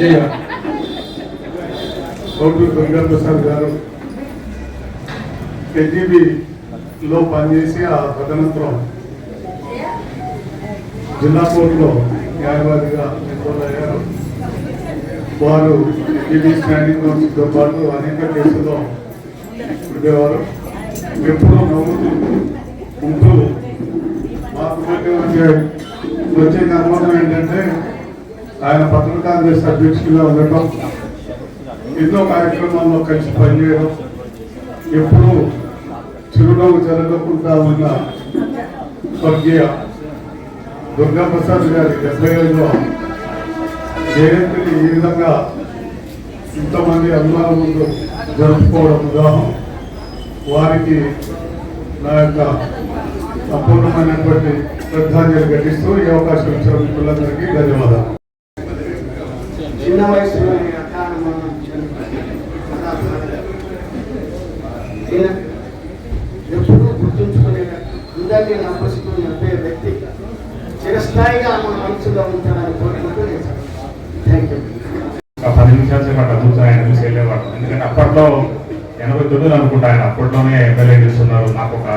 స్వర్గీయ కోటి దుర్గా ప్రసాద్ గారు. కేజీబీలో పనిచేసి ఆ తదనంతరం జిల్లా కోర్టులో న్యాయవాదిగా ఎన్నుకోలయ్యారు వారు కేజీబీ స్టాండింగ్ కౌన్సిల్తో పాటు అనేక కేసుల్లో ఉండేవారు ఎప్పుడూ నవ్వుతూ ఉంటూ మాకు వచ్చే వచ్చే అనుమానం ఏంటంటే ఆయన పట్టణ కాంగ్రెస్ అధ్యక్షులుగా ఉండటం ఎన్నో కార్యక్రమాల్లో కలిసి పనిచేయడం ఎప్పుడూ చిరునవ్వు జరగకుండా ఉన్న స్వర్గీయ దుర్గాప్రసాద్ గారి డెబ్బై ఐదులో జయంతిని ఈ విధంగా ఇంతమంది అభిమానుల ముందు జరుపుకోవడం ఉదాహరణ వారికి నా యొక్క అపూర్ణమైనటువంటి శ్రద్ధాంజలి ఘటిస్తూ ఈ అవకాశం ఇచ్చిన మిత్రులందరికీ ధన్యవాదాలు. చిన్న వయసులో ఎప్పుడూ గుర్తుంచుకునే అందరినీ నమ్మసిస్తూ నడిపే వ్యక్తి చిరస్థాయిగా మన మనసులో ఉంటాడని కోరుకుంటూ నేను థ్యాంక్ యూ పది నిమిషాల సేపు అట్లా ఆయన చూసి వెళ్ళేవాడు ఎందుకంటే అప్పట్లో ఎనభై తొమ్మిది అనుకుంటా ఆయన అప్పట్లోనే ఎమ్మెల్యే చేస్తున్నారు. నాకు ఒక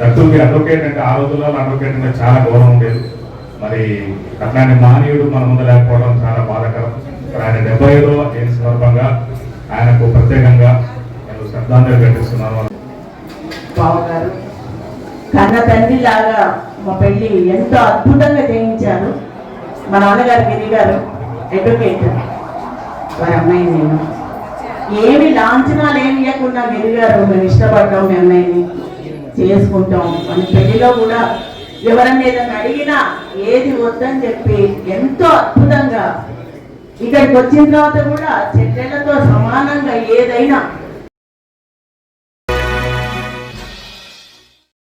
దత్తుకి అడ్వకేట్ అంటే ఆ రోజుల్లో అడ్వకేట్ అంటే చాలా గౌరవం ఉండేది. మరి అట్లాంటి మానవుడు మన ముందు లేకపోవడం చాలా బాధాకరం. డెబ్బై ఐదవ జయంతి సందర్భంగా ఆయనకు ప్రత్యేకంగా నేను శ్రద్ధాంజలి ఘటిస్తున్నాను. బావగారు కన్న తండ్రి లాగా మా పెళ్ళి ఎంతో అద్భుతంగా జయించారు మా నాన్నగారు గిరి గారు అడ్వకేట్ వారి అమ్మాయి నేను. ఏమి లాంఛనాలు ఏమి ఇవ్వకుండా గిరి గారు మేము ఇష్టపడ్డాం మీ అమ్మాయిని చేసుకుంటాం. మన పెళ్ళిలో కూడా ఎవరన్నా ఏదైనా అడిగినా ఏది వద్దని చెప్పి ఎంతో అద్భుతంగా ఇక్కడికి వచ్చిన తర్వాత కూడా చెల్లెళ్ళతో సమానంగా ఏదైనా